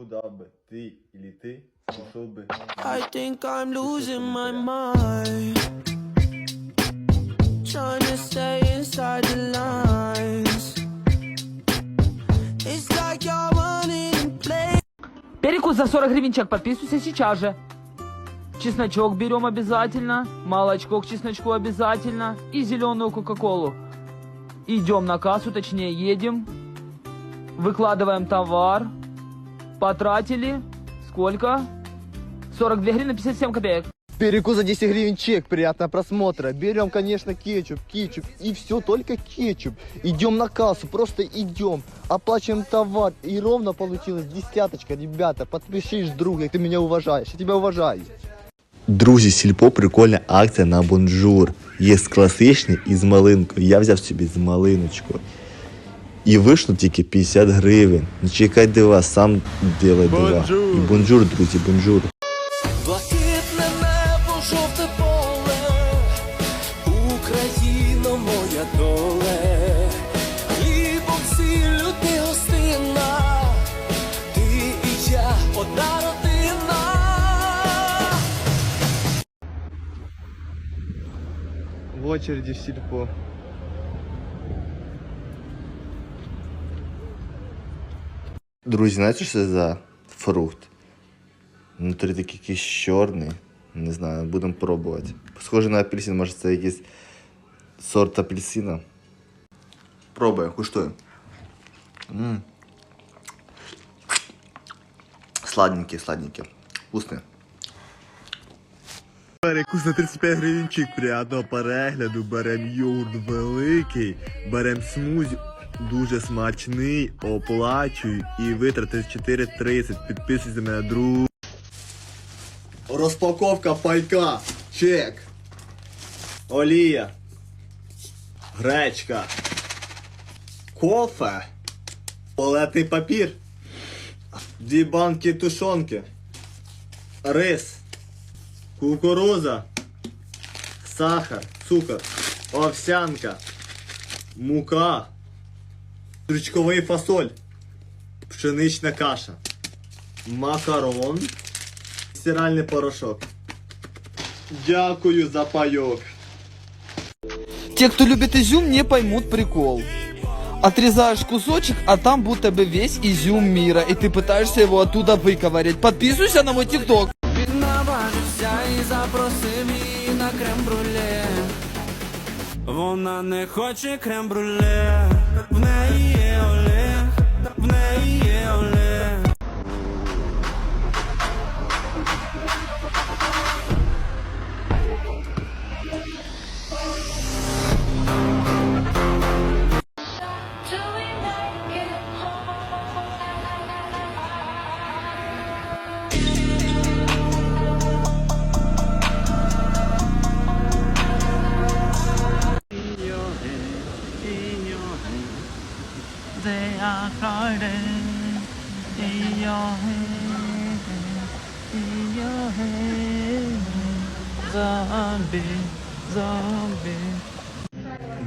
Куда бы ты или ты ушел бы? I think I'm losing my mind. Trying to stay inside the lines. It's like you're running in place. Перекус за 40 гривен чек, подписывайся сейчас же. Чесночок берем обязательно, молочко к чесночку обязательно и зеленую кока-колу. Идем на кассу, точнее едем, выкладываем товар, потратили, сколько? 42 гривны 57 копеек. Перекус за 10 гривен чек, приятного просмотра. Берем, конечно, кетчуп, кетчуп и все, только кетчуп. Идем на кассу, просто идем, оплачиваем товар. И ровно получилось десяточка, ребята. Подпишись, друг, як ти мене уважаєш. Я тебе уважаю. Друзі, сільпо прикольна акція на бонжур. Є класичний і з малинкою. Я взяв собі з малиночкою. І вийшло тільки 50 гривень. Не чекай дива, сам делай дива. І бонжур, друзі, бонжур. Блакитне небо, жовте поле, Україно, моя доле, хлібом сіллю ти гостинна, ти і я одна родина. В очереди в сільпо. Друзі, знаєте, що це за фрукт? Внутрі такий якийсь чорний. Не знаю, будемо пробувати. Схоже на апельсин, може це якийсь сорт апельсина. Пробуємо, куштуємо. М. Сладенький, сладенький. Вкусний. Перекус на 35 гривенчик, приятного перегляду. Берем йогурт великий, берем смузі. Дуже смачний, оплачую і витрати 4,30. Підписуйся на мене, друг. Розпаковка пайка. Чек. Олія. Гречка. Кофе. Туалетний папір. Дві банки тушонки. Рис. Кукуруза. Сахар. Цукор. Овсянка. Мука. Стручковий фасоль. Пшенична каша. Макарон. Стиральний порошок. Дякую за пайок. Те, кто любит изюм, не поймут прикол. Отрезаешь кусочек, а там будто бы весь изюм мира, и ты пытаешься его оттуда выковырять. Подписывайся на мой тикток. Він наважився і запросив її на крем-бруле. Вона не хоче крем-бруле, в неї є Олег, в неї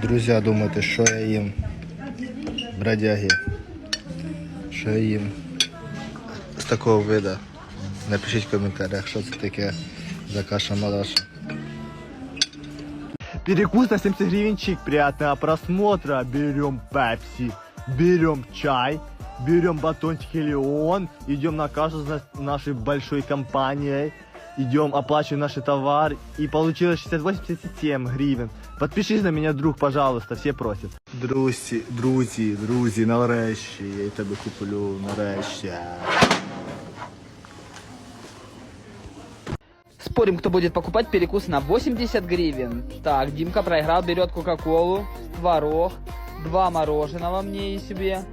Друзі, думаєте, що я їм? Бродяги. Що я їм? З такого вида. Напишіть в коментарях, що це таке за каша малаша. Перекус на 70 гривенчик. Приятного просмотра. Берем пепси, берем чай, берем батончик Хелион, идем на кашу с нас- нашей большой компанией, идем оплачиваем наши товары. И получилось 68-57 гривен. Подпишись на меня, друг, пожалуйста, все просят. Друзі, друзі, друзі, нарешті, я тебе куплю, нарешті. Спорим, кто будет покупать перекус на 80 гривен. Так, Димка проиграл, берет кока-колу, творог, два мороженого мне и себе.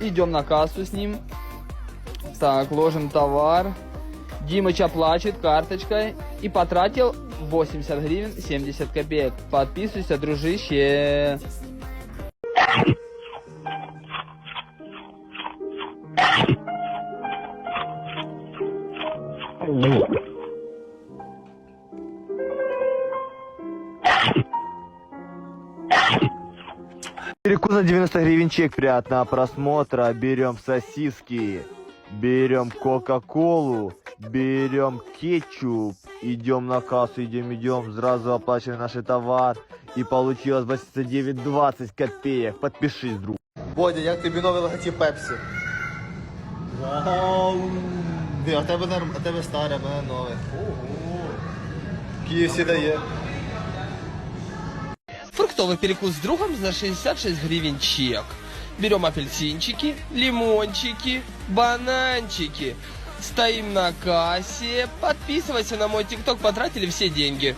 Идем на кассу с ним. Так, ложим товар. Димыч оплачивает карточкой и потратил 80 гривен 70 копеек. Подписывайся, дружище. Перекус на 90 гривен чек, приятного просмотра. Берем сосиски, берем Кока-Колу, берем кетчуп, идем на кассу, идем, идем, сразу оплачиваем наш товар. И получилось 89,20 копеек. Подпишись, друг. Бодя, як тобі новий логотип Пепсі? Вау! А тебе, норм- а тебе старе, а мене нове. Ого! KFC дає. Фруктовый перекус с другом за 66 гривен чек. Берем апельсинчики, лимончики, бананчики. Стоим на кассе. Подписывайся на мой тикток, потратили все деньги.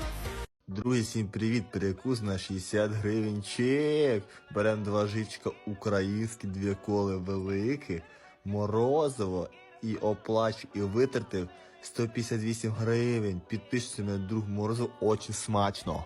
Друзі, всім привіт! Перекус на 60 гривень чек. Беремо два живчика українські, дві коли великі, морозиво і оплач і витратив 158 гривень. Підпишіться на друг морозиво, очень смачно.